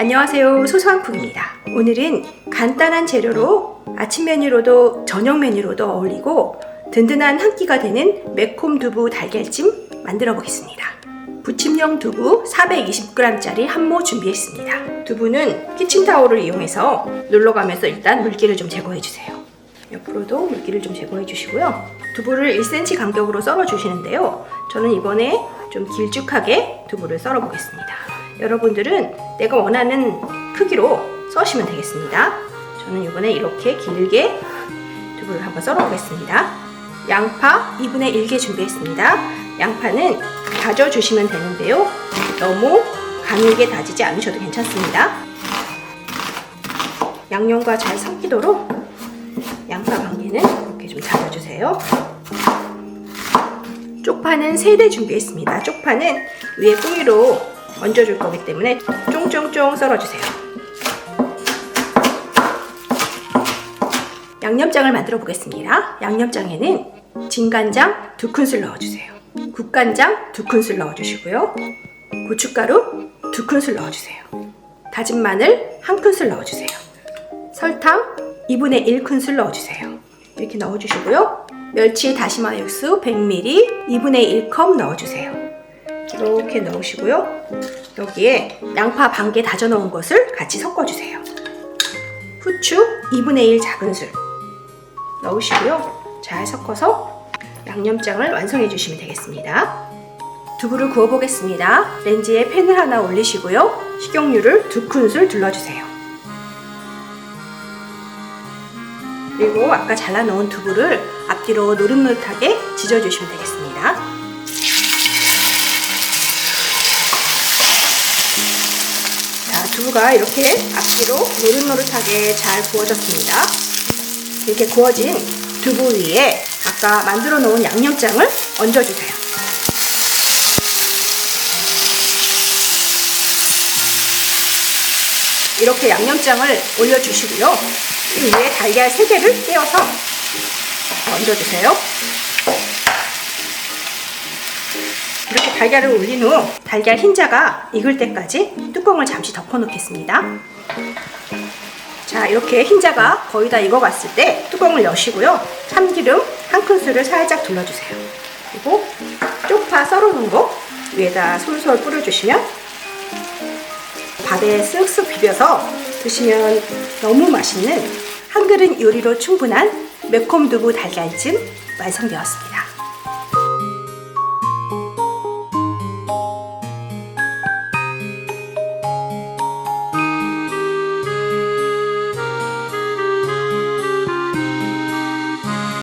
안녕하세요. 소소한쿡입니다. 오늘은 간단한 재료로 아침 메뉴로도 저녁 메뉴로도 어울리고 든든한 한 끼가 되는 매콤 두부 달걀찜 만들어 보겠습니다. 부침용 두부 420g짜리 한 모 준비했습니다. 두부는 키친타올을 이용해서 눌러가면서 일단 물기를 좀 제거해 주세요. 옆으로도 물기를 좀 제거해 주시고요. 두부를 1cm 간격으로 썰어 주시는데요. 저는 이번에 좀 길쭉하게 두부를 썰어 보겠습니다. 여러분들은 내가 원하는 크기로 써시면 되겠습니다. 저는 이번에 이렇게 길게 두부를 한번 썰어 보겠습니다. 양파 2분의 1개 준비했습니다. 양파는 다져주시면 되는데요. 너무 가늘게 다지지 않으셔도 괜찮습니다. 양념과 잘 섞이도록 양파 반 개는 이렇게 좀 다져주세요. 쪽파는 3대 준비했습니다. 쪽파는 위에 뿌리로 얹어줄 거기 때문에 쫑쫑쫑 썰어주세요. 양념장을 만들어 보겠습니다. 양념장에는 진간장 2큰술 넣어주세요. 국간장 2큰술 넣어주시고요. 고춧가루 2큰술 넣어주세요. 다진 마늘 1큰술 넣어주세요. 설탕 2분의 1큰술 넣어주세요. 이렇게 넣어주시고요. 멸치 다시마 육수 100ml 2분의 1컵 넣어주세요. 이렇게 넣으시고요. 여기에 양파 반 개 다져 놓은 것을 같이 섞어주세요. 후추 2분의 1 작은 술 넣으시고요. 잘 섞어서 양념장을 완성해 주시면 되겠습니다. 두부를 구워 보겠습니다. 렌지에 팬을 하나 올리시고요. 식용유를 2큰술 둘러주세요. 그리고 아까 잘라 놓은 두부를 앞뒤로 노릇노릇하게 지져주시면 되겠습니다. 자, 두부가 이렇게 앞뒤로 노릇노릇하게 잘 구워졌습니다. 이렇게 구워진 두부 위에 아까 만들어 놓은 양념장을 얹어주세요. 이렇게 양념장을 올려주시고요. 이 위에 달걀 3개를 떼어서 얹어주세요. 이렇게 달걀을 올린 후 달걀 흰자가 익을 때까지 뚜껑을 잠시 덮어 놓겠습니다. 자, 이렇게 흰자가 거의 다 익어갔을 때 뚜껑을 여시고요. 참기름 한 큰술을 살짝 둘러주세요. 그리고 쪽파 썰어놓은 거 위에다 솔솔 뿌려주시면 밥에 쓱쓱 비벼서 드시면 너무 맛있는 한 그릇 요리로 충분한 매콤 두부 달걀찜 완성되었습니다.